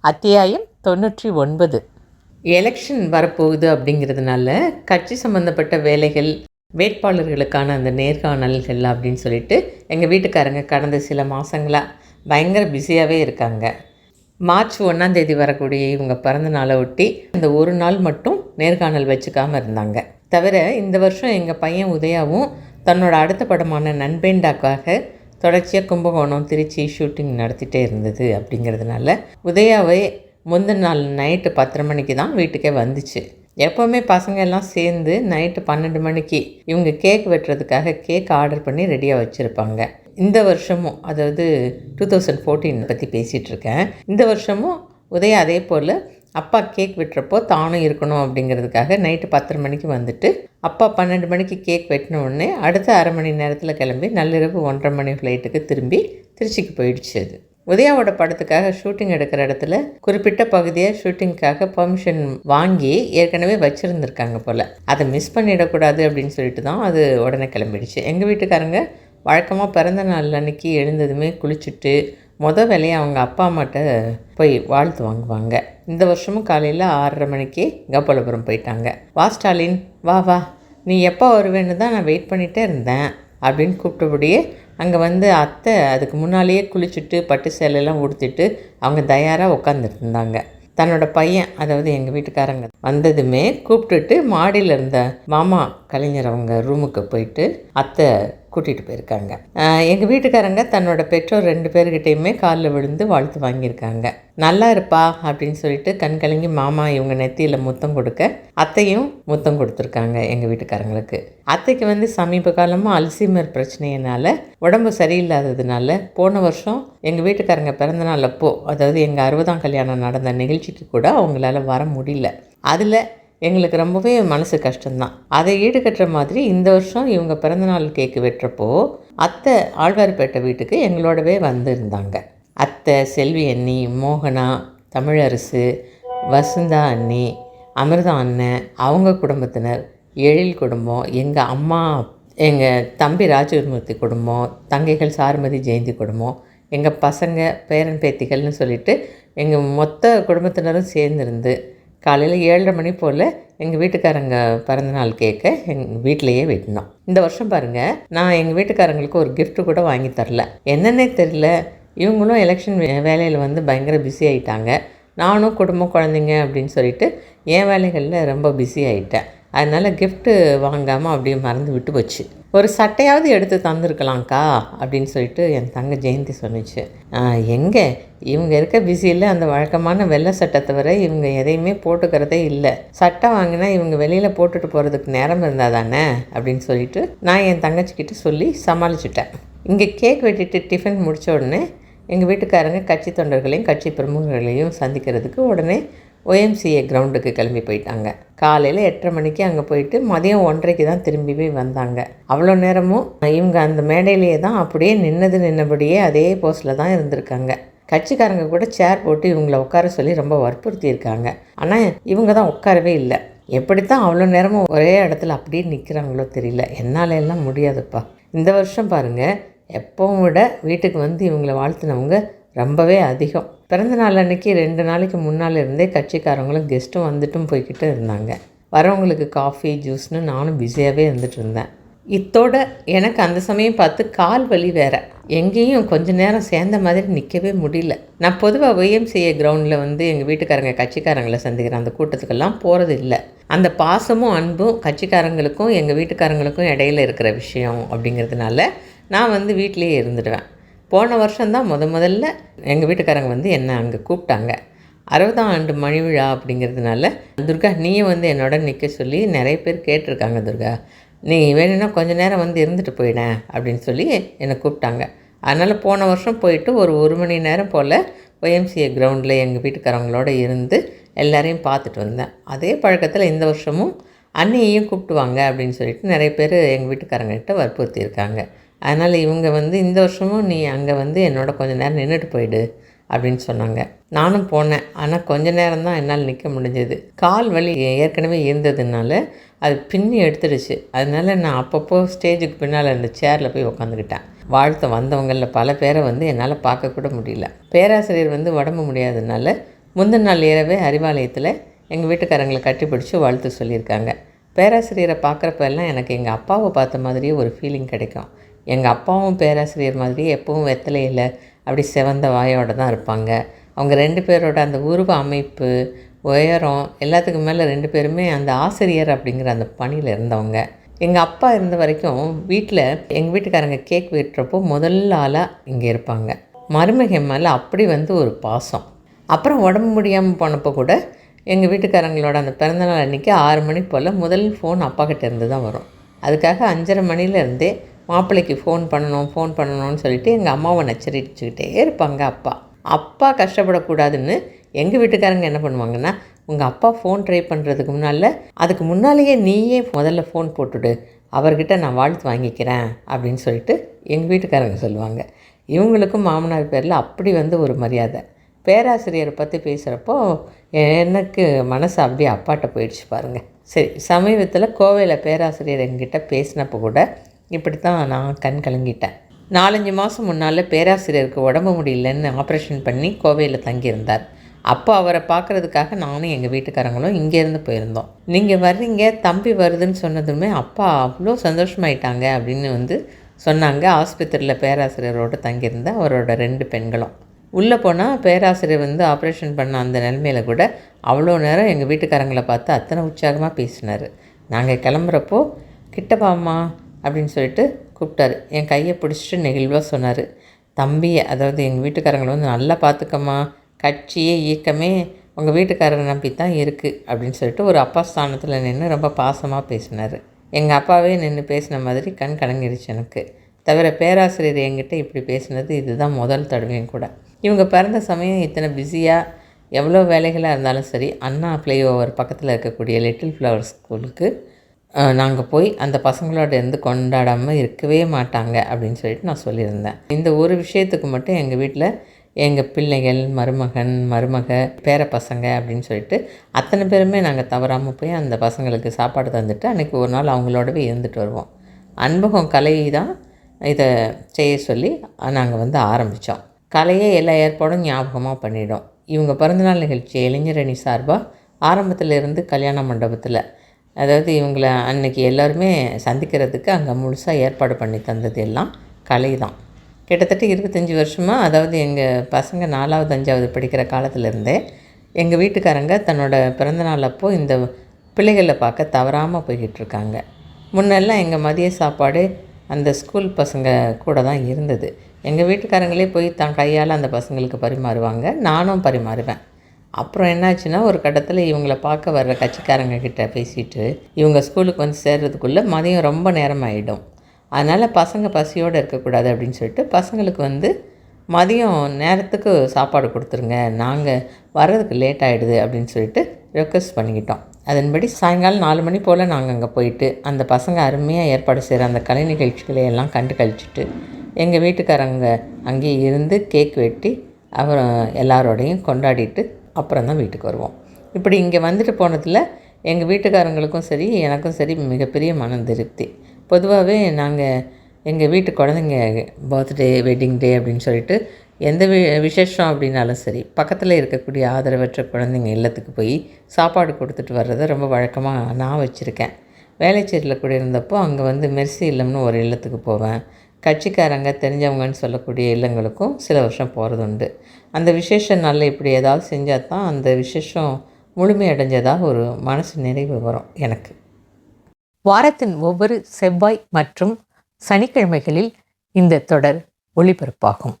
அத்தியாயம் தொண்ணூற்றி ஒன்பது. எலெக்ஷன் வரப்போகுது அப்படிங்கிறதுனால கட்சி சம்மந்தப்பட்ட வேலைகள் வேட்பாளர்களுக்கான அந்த நேர்காணல்கள் அப்படின்னு சொல்லிட்டு எங்கள் வீட்டுக்காரங்க கடந்த சில மாதங்களாக பயங்கர பிஸியாகவே இருக்காங்க. மார்ச் ஒன்றாந்தேதி வரக்கூடிய இவங்க பிறந்த நாளை ஒட்டி இந்த ஒரு நாள் மட்டும் நேர்காணல் வச்சுக்காமல் இருந்தாங்க. தவிர இந்த வருஷம் எங்கள் பையன் உதயாவும் தன்னோட அடுத்த படமான நண்பேண்டாக்காக தொடர்ச்சியாக கும்பகோணம் திருச்சி ஷூட்டிங் நடத்திட்டே இருந்தது அப்படிங்கிறதுனால உதயாவை முந்தின நாள் நைட்டு பத்தரை மணிக்கு தான் வீட்டுக்கே வந்துச்சு. எப்போவுமே பசங்க எல்லாம் சேர்ந்து நைட்டு பன்னெண்டு மணிக்கு இவங்க கேக் வெட்டுறதுக்காக கேக் ஆர்டர் பண்ணி ரெடியாக வச்சுருப்பாங்க. இந்த வருஷமும் அதாவது டூ தௌசண்ட் ஃபோர்டீன் பற்றி பேசிகிட்டு இருக்கேன். இந்த வருஷமும் உதய அதே போல் அப்பா கேக் வெட்டுறப்போ தானும் இருக்கணும் அப்படிங்கிறதுக்காக நைட்டு பத்தரை மணிக்கு வந்துட்டு அப்பா பன்னெண்டு மணிக்கு கேக் வெட்டின உடனே அடுத்த அரை மணி நேரத்தில் கிளம்பி நள்ளிரவு ஒன்றரை மணி ஃப்ளைட்டுக்கு திரும்பி திருச்சிக்கு போயிடுச்சு அது. உதயாவோட படத்துக்காக ஷூட்டிங் எடுக்கிற இடத்துல குறிப்பிட்ட பகுதியை ஷூட்டிங்க்காக பெர்மிஷன் வாங்கி ஏற்கனவே வச்சுருந்துருக்காங்க போல். அதை மிஸ் பண்ணிடக்கூடாது அப்படின்னு சொல்லிட்டு தான் அது உடனே கிளம்பிடுச்சு. எங்கள் வீட்டுக்காரங்க வழக்கமாக பிறந்த நாள் அன்னைக்கு எழுந்ததுமே குளிச்சுட்டு மொத வேலையை அவங்க அப்பா அம்மாட்ட போய் வாழ்த்து வாங்குவாங்க. இந்த வருஷமும் காலையில் ஆறரை மணிக்கு கோபாலபுரம் போயிட்டாங்க. வா ஸ்டாலின். வா வா. நீ எப்போ வருவேன்னு தான் நான் வெயிட் பண்ணிகிட்டே இருந்தேன் அப்படின்னு கூப்பிட்டபடியே அங்கே வந்து அத்தை அதுக்கு முன்னாலேயே குளிச்சுட்டு பட்டு சேலையெல்லாம் உடுத்திட்டு அவங்க தயாராக உட்காந்துட்டு இருந்தாங்க. தன்னோட பையன் அதாவது எங்கள் வீட்டுக்காரங்க வந்ததுமே கூப்பிட்டுட்டு மாடியில் இருந்த மாமா கலைஞர் அவங்க ரூமுக்கு போயிட்டு அத்தை கூட்டிகிட்டு போயிருக்காங்க. எங்கள் வீட்டுக்காரங்க தன்னோட பெற்றோர் ரெண்டு பேர்கிட்டையுமே காலில் விழுந்து வாழ்த்து வாங்கியிருக்காங்க. நல்லா இருப்பா அப்படின்னு சொல்லிட்டு கண் கலங்கி மாமா இவங்க நெத்தியில் முத்தம் கொடுக்க அத்தையும் முத்தம் கொடுத்துருக்காங்க எங்கள் வீட்டுக்காரங்களுக்கு. அத்தைக்கு வந்து சமீப காலமாக அல்சீமர் பிரச்சனையினால் உடம்பு சரியில்லாததுனால போன வருஷம் எங்கள் வீட்டுக்காரங்க பிறந்தநாள் அப்போ அதாவது எங்கள் அறுபதாம் கல்யாணம் நடந்த நிகழ்ச்சிக்கு கூட அவங்களால வர முடியல. அதில் எங்களுக்கு ரொம்பவே மனசு கஷ்டம்தான். அதை ஈடுகட்டுற மாதிரி இந்த வருஷம் இவங்க பிறந்தநாள் கேக்கு வெட்டுறப்போ அத்தை ஆழ்வார்பேட்டை வீட்டுக்கு எங்களோடவே வந்திருந்தாங்க. அத்தை செல்வி அண்ணி மோகனா தமிழரசு வசுந்தா அண்ணி அமிர்தா அண்ணன் அவங்க குடும்பத்தினர் எழில் குடும்பம் எங்கள் அம்மா எங்கள் தம்பி ராஜகுருமூர்த்தி குடும்பம் தங்கைகள் சாருமதி ஜெயந்தி குடும்பம் எங்கள் பசங்க பேரன் பேத்திகள்னு சொல்லிட்டு எங்கள் மொத்த குடும்பத்தினரும் சேர்ந்துருந்து காலையில் ஏழரை மணி போல் எங்கள் வீட்டுக்காரங்க பிறந்தநாள் கேட்க எங்கள் வீட்டிலையே வெட்டினோம். இந்த வருஷம் பாருங்கள் நான் எங்கள் வீட்டுக்காரங்களுக்கு ஒரு கிஃப்ட்டு கூட வாங்கி தரல. என்னன்னே தெரில இவங்களும் எலெக்ஷன் வேலையில் வந்து பயங்கர பிஸி ஆகிட்டாங்க நானும் குடும்பம் குழந்தைங்க அப்படின்னு சொல்லிட்டு என் வேலைகளில் ரொம்ப பிஸி ஆகிட்டேன் அதனால் கிஃப்ட்டு வாங்காமல் அப்படியே மறந்து விட்டு போச்சு. ஒரு சட்டையாவது எடுத்து தந்துருக்கலாம்க்கா அப்படின்னு சொல்லிட்டு என் தங்க ஜெயந்தி சொன்னிச்சு. எங்கே? இவங்க இருக்க பிஸியில் அந்த வழக்கமான வெள்ளை சட்டை தவிர இவங்க எதையுமே போட்டுக்கிறதே இல்லை. சட்டை வாங்கினா இவங்க வெளியில் போட்டுட்டு போகிறதுக்கு நேரம் இருந்தால் தானே அப்படின்னு சொல்லிட்டு நான் என் தங்கச்சிக்கிட்ட சொல்லி சமாளிச்சுட்டேன். இங்கே கேக் வெட்டிட்டு டிஃபன் முடித்த உடனே எங்கள் வீட்டுக்காரங்க கட்சி தொண்டர்களையும் கட்சி பிரமுகர்களையும் சந்திக்கிறதுக்கு உடனே ஒஎம்சிஏ கிரவுண்டுக்கு கிளம்பி போயிட்டாங்க. காலையில் எட்டரை மணிக்கு அங்கே போயிட்டு மதியம் ஒன்றரைக்கு தான் திரும்பி போய் வந்தாங்க. அவ்வளோ நேரமும் இவங்க அந்த மேடையிலேயே தான் அப்படியே நின்னது நின்னபடியே அதே போஸ்டில் தான் இருந்திருக்காங்க. கட்சிக்காரங்க கூட சேர் போட்டு இவங்கள உட்கார சொல்லி ரொம்ப வற்புறுத்தியிருக்காங்க. ஆனால் இவங்க தான் உட்காரவே இல்லை. எப்படித்தான் அவ்வளோ நேரமும் ஒரே இடத்துல அப்படியே நிற்கிறாங்களோ தெரியல. என்னால் எல்லாம் முடியாதுப்பா. இந்த வருஷம் பாருங்கள் எப்பவும் விட வீட்டுக்கு வந்து இவங்களை வாழ்த்தினவங்க ரொம்பவே அதிகம். பிறந்த நாள் அன்றைக்கி ரெண்டு நாளைக்கு முன்னால் இருந்தே கட்சிக்காரங்களும் கெஸ்ட்டும் வந்துட்டும் போய்கிட்டு இருந்தாங்க. வரவங்களுக்கு காஃபி ஜூஸ்னு நானும் பிஸியாகவே இருந்துகிட்டு இருந்தேன். இத்தோட எனக்கு அந்த சமயம் பார்த்து கால் வலி வேற. எங்கேயும் கொஞ்ச நேரம் சேர்ந்த மாதிரி நிற்கவே முடியல. நான் பொதுவாக ஒய்எம்சிஏ கிரவுண்டில் வந்து எங்கள் வீட்டுக்காரங்க கட்சிக்காரங்களை சந்திக்கிற அந்த கூட்டத்துக்கெல்லாம் போகிறது இல்லை. அந்த பாசமும் அன்பும் கட்சிக்காரங்களுக்கும் எங்கள் வீட்டுக்காரங்களுக்கும் இடையில இருக்கிற விஷயம் அப்படிங்கிறதுனால நான் வந்து வீட்டிலேயே இருந்துடுவேன். போன வருஷம்தான் முத முதல்ல எங்கள் வீட்டுக்காரங்க வந்து என்னை அங்கே கூப்பிட்டாங்க. அறுபதாம் ஆண்டு மணி விழா அப்படிங்கிறதுனால துர்கா நீயும் வந்து என்னோட நிற்க சொல்லி நிறைய பேர் கேட்டிருக்காங்க துர்கா. நீ வேணும்னா கொஞ்ச நேரம் வந்து இருந்துட்டு போயிடேன் அப்படின்னு சொல்லி என்னை கூப்பிட்டாங்க. அதனால் போன வருஷம் போயிட்டு ஒரு ஒரு மணி நேரம் போல் ஒய்எம்சிஏ கிரவுண்டில் எங்கள் வீட்டுக்காரங்களோட இருந்து எல்லாரையும் பார்த்துட்டு வந்தேன். அதே பழக்கத்தில் இந்த வருஷமும் அன்னையையும் கூப்பிட்டு வாங்க அப்படின்னு சொல்லிட்டு நிறைய பேர் எங்கள் வீட்டுக்காரங்ககிட்ட வற்புறுத்தியிருக்காங்க. அதனால் இவங்க வந்து இந்த வருஷமும் நீ அங்கே வந்து என்னோட கொஞ்ச நேரம் நின்றுட்டு போயிடு அப்படின்னு சொன்னாங்க. நானும் போனேன். ஆனால் கொஞ்ச நேரம் தான் என்னால் நிற்க முடிஞ்சது. கால் வலி ஏற்கனவே இருந்ததுனால அது பின்னி எடுத்துடுச்சு. அதனால நான் அப்பப்போ ஸ்டேஜுக்கு பின்னால் அந்த சேரில் போய் உக்காந்துக்கிட்டேன். வாழ்த்த வந்தவங்களில் பல பேரை வந்து என்னால் பார்க்கக்கூட முடியல. பேராசிரியர் வந்து உடம்பு முடியாததுனால முந்தின நாள் இரவே அறிவாலயத்தில் எங்கள் வீட்டுக்காரங்களை கட்டிப்பிடிச்சு வாழ்த்து சொல்லியிருக்காங்க. பேராசிரியரை பார்க்குறப்ப எல்லாம் எனக்கு எங்கள் அப்பாவை பார்த்த மாதிரியே ஒரு ஃபீலிங் கிடைக்கும். எங்கள் அப்பாவும் பேராசிரியர் மாதிரி எப்பவும் வெத்தலையில் அப்படி சிவந்த வாயோட தான் இருப்பாங்க. அவங்க ரெண்டு பேரோட அந்த உருவ அமைப்பு உயரம் எல்லாத்துக்கும் மேலே ரெண்டு பேருமே அந்த ஆசிரியர் அப்படிங்கிற அந்த பணியில் இருந்தவங்க. எங்கள் அப்பா இருந்த வரைக்கும் வீட்டில் எங்கள் வீட்டுக்காரங்க கேக் வெட்டுறப்போ முதல் ஆளாக இங்கே இருப்பாங்க. மருமகை மேலே அப்படி வந்து ஒரு பாசம். அப்புறம் உடம்பு முடியாமல் போனப்போ கூட எங்கள் வீட்டுக்காரங்களோட அந்த பிறந்தநாள் அன்றைக்கி ஆறு மணி போல் முதல் ஃபோன் அப்பா கிட்டேருந்து தான் வரும். அதுக்காக அஞ்சரை மணிலேருந்தே மாப்பிள்ளைக்கு ஃபோன் பண்ணணும் ஃபோன் பண்ணணும்னு சொல்லிட்டு எங்கள் அம்மாவை நச்சரிச்சுக்கிட்டே இருப்பாங்க அப்பா. அப்பா கஷ்டப்படக்கூடாதுன்னு எங்கள் வீட்டுக்காரங்க என்ன பண்ணுவாங்கன்னா உங்கள் அப்பா ஃபோன் ட்ரை பண்ணுறதுக்கு முன்னால் அதுக்கு முன்னாலேயே நீயே முதல்ல ஃபோன் போட்டுடு. அவர்கிட்ட நான் வாழ்த்து வாங்கிக்கிறேன் அப்படின்னு சொல்லிட்டு எங்கள் வீட்டுக்காரங்க சொல்லுவாங்க. இவங்களுக்கும் மாமனார் பேரில் அப்படி வந்து ஒரு மரியாதை. பேராசிரியரை பற்றி பேசுகிறப்போ எனக்கு மனசு அப்படியே அப்பாட்ட போயிடுச்சு பாருங்கள் சரி சமீபத்தில் கோவையில் பேராசிரியர் எங்கிட்ட பேசினப்போ கூட இப்படி தான் நான் கண் கலங்கிட்டேன். நாலஞ்சு மாதம் முன்னால் பேராசிரியருக்கு உடம்பு முடியலன்னு ஆப்ரேஷன் பண்ணி கோவையில் தங்கியிருந்தார். அப்போ அவரை பார்க்குறதுக்காக நானும் எங்கள் வீட்டுக்காரங்களும் இங்கேருந்து போயிருந்தோம். நீங்கள் வர்றீங்க தம்பி வருதுன்னு சொன்னதுமே அப்பா அவ்வளோ சந்தோஷமாயிட்டாங்க அப்படின்னு வந்து சொன்னாங்க. ஆஸ்பத்திரியில் பேராசிரியரோடு தங்கியிருந்த அவரோட ரெண்டு பெண்களும். உள்ளே போனால் பேராசிரியர் வந்து ஆப்ரேஷன் பண்ண அந்த நிலமையில கூட அவ்வளோ நேரம் எங்கள் வீட்டுக்காரங்களை பார்த்து அத்தனை உற்சாகமாக பேசினார். நாங்கள் கிளம்புறப்போ கிட்டப்பாம்மா அப்படின்னு சொல்லிட்டு கூப்பிட்டாரு. என் கையை பிடிச்சிட்டு நெகிழ்வாக சொன்னார். தம்பியை அதாவது எங்கள் வீட்டுக்காரங்களை வந்து நல்லா பார்த்துக்கம்மா. கட்சியே இயக்கமே உங்கள் வீட்டுக்காரரை நம்பி தான் இருக்குது அப்படின்னு சொல்லிட்டு ஒரு அப்பா ஸ்தானத்தில் நின்று ரொம்ப பாசமாக பேசினார். எங்கள் அப்பாவே நின்று பேசின மாதிரி கண் கலங்கிடுச்சு எனக்கு. தவிர பேராசிரியர் என்கிட்ட இப்படி பேசினது இதுதான் முதல் தடவையும் கூட. இவங்க பிறந்த சமயம் இத்தனை பிஸியாக எவ்வளோ வேலைகளாக இருந்தாலும் சரி அண்ணா ஃப்ளைஓவர் பக்கத்தில் இருக்கக்கூடிய லிட்டில் ஃப்ளவர் ஸ்கூலுக்கு நாங்கள் போய் அந்த பசங்களோட இருந்து கொண்டாடாமல் இருக்கவே மாட்டாங்க அப்படின்னு சொல்லிட்டு நான் சொல்லியிருந்தேன். இந்த ஒரு விஷயத்துக்கு மட்டும் எங்கள் வீட்டில் எங்கள் பிள்ளைகள் மருமகன் மருமக பேர பசங்க அப்படின்னு சொல்லிட்டு அத்தனை பேருமே நாங்கள் தவறாமல் போய் அந்த பசங்களுக்கு சாப்பாடு தந்துட்டு அன்றைக்கி ஒரு நாள் அவங்களோடவே இருந்துட்டு வருவோம். அன்பகம் கலை தான் இதை செய்ய சொல்லி நாங்கள் வந்து ஆரம்பித்தோம் கலையை எல்லா ஏற்பாடும் ஞாபகமாக பண்ணிடும் இவங்க பிறந்தநாள் நிகழ்ச்சி இளைஞரணி சார்பாக ஆரம்பத்தில் இருந்து கல்யாண மண்டபத்தில் அதாவது இவங்களை அன்னைக்கு எல்லோருமே சந்திக்கிறதுக்கு அங்கே முழுசாக ஏற்பாடு பண்ணி தந்தது எல்லாம் கலை தான். கிட்டத்தட்ட இருபத்தஞ்சி வருஷமாக அதாவது எங்கள் பசங்க நாலாவது அஞ்சாவது படிக்கிற காலத்துலேருந்தே எங்கள் வீட்டுக்காரங்க தன்னோட பிறந்தநாள் அப்போ இந்த பிள்ளைகளை பார்க்க தவறாமல் போய்கிட்டு இருக்காங்க. முன்னெல்லாம் எங்கள் மதிய சாப்பாடு அந்த ஸ்கூல் பசங்க கூட தான் இருந்தது. எங்கள் வீட்டுக்காரங்களே போய் தான் கையால் அந்த பசங்களுக்கு பரிமாறுவாங்க. நானும் பரிமாறுவேன். அப்புறம் என்னாச்சுன்னா ஒரு கட்டத்தில் இவங்களை பார்க்க வர்ற கட்சிக்காரங்க கிட்ட பேசிட்டு இவங்க ஸ்கூலுக்கு வந்து சேர்றதுக்குள்ளே மதியம் ரொம்ப நேரம் ஆகிடும் அதனால் பசங்க பசியோடு இருக்கக்கூடாது அப்படின்னு சொல்லிட்டு பசங்களுக்கு வந்து மதியம் நேரத்துக்கு சாப்பாடு கொடுத்துருங்க நாங்கள் வர்றதுக்கு லேட் ஆகிடுது அப்படின்னு சொல்லிட்டு ரெக்வஸ்ட் பண்ணிக்கிட்டோம். அதன்படி சாயங்காலம் நாலு மணி போல் நாங்கள் அங்கே போயிட்டு அந்த பசங்க அருமையாக ஏற்பாடு செய்கிற அந்த கலை நிகழ்ச்சிகளை எல்லாம் கண்டு கழிச்சிட்டு எங்கள் வீட்டுக்காரங்க அங்கேயே இருந்து கேக் வெட்டி அப்புறம் எல்லாரோடையும் கொண்டாடிட்டு அப்புறம் தான் வீட்டுக்கு வருவோம். இப்படி இங்கே வந்துட்டு போனதில் எங்கள் வீட்டுக்காரங்களுக்கும் சரி எனக்கும் சரி மிகப்பெரிய மன திருப்தி. பொதுவாகவே நாங்கள் எங்கள் வீட்டு குழந்தைங்க பர்த்டே வெட்டிங் டே அப்படின்னு சொல்லிட்டு எந்த வி விசேஷம் அப்படின்னாலும் சரி பக்கத்தில் இருக்கக்கூடிய ஆதரவற்ற குழந்தைங்க இல்லத்துக்கு போய் சாப்பாடு கொடுத்துட்டு வர்றதை ரொம்ப வழக்கமாக நான் வச்சுருக்கேன். வேலைச்சேரியில் கூட இருந்தப்போ அங்கே வந்து மெர்சி இல்லம்னு ஒரு இல்லத்துக்கு போவேன். கட்சிக்காரங்க தெரிஞ்சவங்கன்னு சொல்லக்கூடிய இல்லங்களுக்கும் சில வருஷம் போகிறது உண்டு அந்த விசேஷ நாளில் இப்படி ஏதாவது செஞ்சால் தான் அந்த விசேஷம் முழுமையடைஞ்சதாக ஒரு மனசு நிறைவு வரும் எனக்கு. வாரத்தின் ஒவ்வொரு செவ்வாய் மற்றும் சனிக்கிழமைகளில் இந்த தொடர் ஒளிபரப்பாகும்.